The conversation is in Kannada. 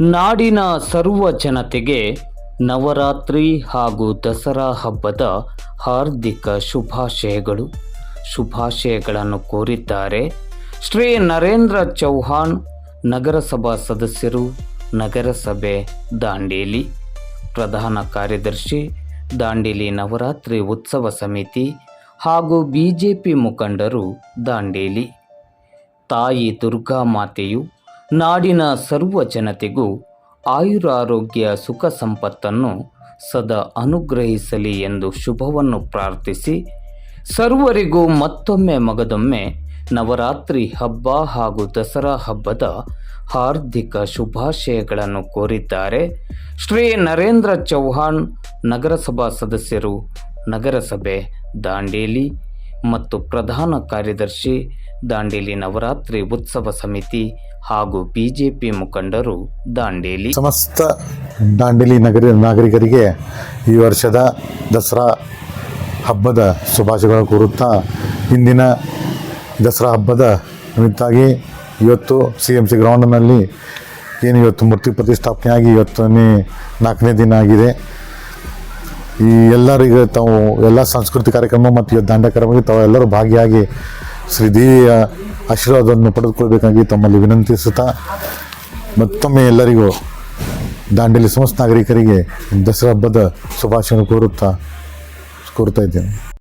ನಾಡಿನ ಸರ್ವ ಜನತೆಗೆ ನವರಾತ್ರಿ ಹಾಗೂ ದಸರಾ ಹಬ್ಬದ ಹಾರ್ದಿಕ ಶುಭಾಶಯಗಳು. ಶುಭಾಶಯಗಳನ್ನು ಕೋರಿದ್ದಾರೆ ಶ್ರೀ ನರೇಂದ್ರ ಚೌಹಾಣ್ ನಗರಸಭಾ ಸದಸ್ಯರು, ನಗರಸಭೆ ದಾಂಡೇಲಿ. ಪ್ರಧಾನ ಕಾರ್ಯದರ್ಶಿ, ದಾಂಡೇಲಿ ನವರಾತ್ರಿ ಉತ್ಸವ ಸಮಿತಿ ಹಾಗೂ ಬಿಜೆಪಿ ಮುಖಂಡರು ದಾಂಡೇಲಿ. ತಾಯಿ ದುರ್ಗಾ ಮಾತೆಯು ನಾಡಿನ ಸರ್ವ ಜನತೆಗೂ ಆಯುರಾರೋಗ್ಯ ಸುಖ ಸಂಪತ್ತನ್ನು ಸದಾ ಅನುಗ್ರಹಿಸಲಿ ಎಂದು ಶುಭವನ್ನು ಪ್ರಾರ್ಥಿಸಿ, ಸರ್ವರಿಗೂ ಮತ್ತೊಮ್ಮೆ ಮಗದೊಮ್ಮೆ ನವರಾತ್ರಿ ಹಬ್ಬ ಹಾಗೂ ದಸರಾ ಹಬ್ಬದ ಹಾರ್ದಿಕ ಶುಭಾಶಯಗಳನ್ನು ಕೋರಿದ್ದಾರೆ. ಶ್ರೀ ನರೇಂದ್ರ ಚೌಹಾಣ್ ನಗರಸಭಾ ಸದಸ್ಯರು, ನಗರಸಭೆ ದಾಂಡೇಲಿ ಮತ್ತು ಪ್ರಧಾನ ಕಾರ್ಯದರ್ಶಿ ದಾಂಡೇಲಿ ನವರಾತ್ರಿ ಉತ್ಸವ ಸಮಿತಿ ಹಾಗೂ ಬಿಜೆಪಿ ಮುಖಂಡರು ದಾಂಡೇಲಿ. ಸಮಸ್ತ ದಾಂಡೇಲಿ ನಗರ ನಾಗರಿಕರಿಗೆ ಈ ವರ್ಷದ ದಸರಾ ಹಬ್ಬದ ಶುಭಾಶಯಗಳನ್ನು ಕೋರುತ್ತಾ ಇಂದಿನ ದಸರಾ ಹಬ್ಬದ ನಿಮಿತ್ತಾಗಿ ಇವತ್ತು ಸಿ ಎಂ ಸಿ ಗ್ರೌಂಡ್ನಲ್ಲಿ ಏನು ಇವತ್ತು ಮೂರ್ತಿ ಪ್ರತಿಷ್ಠಾಪನೆಯಾಗಿ ಇವತ್ತನೇ ನಾಲ್ಕನೇ ದಿನ ಆಗಿದೆ. ಈ ಎಲ್ಲರಿಗೂ ತಾವು ಎಲ್ಲ ಸಾಂಸ್ಕೃತಿಕ ಕಾರ್ಯಕ್ರಮ ಮತ್ತು ದಾಂಡ ಕಾರ್ಯಕ್ರಮಕ್ಕೆ ತಾವು ಎಲ್ಲರೂ ಭಾಗಿಯಾಗಿ ಶ್ರೀದೇವಿಯ ಆಶೀರ್ವಾದವನ್ನು ಪಡೆದುಕೊಳ್ಬೇಕಾಗಿ ತಮ್ಮಲ್ಲಿ ವಿನಂತಿಸುತ್ತಾ ಮತ್ತೊಮ್ಮೆ ಎಲ್ಲರಿಗೂ ದಾಂಡೇಲಿ ಸಮಸ್ತ ನಾಗರಿಕರಿಗೆ ದಸರಾ ಹಬ್ಬದ ಶುಭಾಶಯ ಕೋರುತ್ತಾ ಕೋರ್ತಾ ಇದ್ದೇನೆ.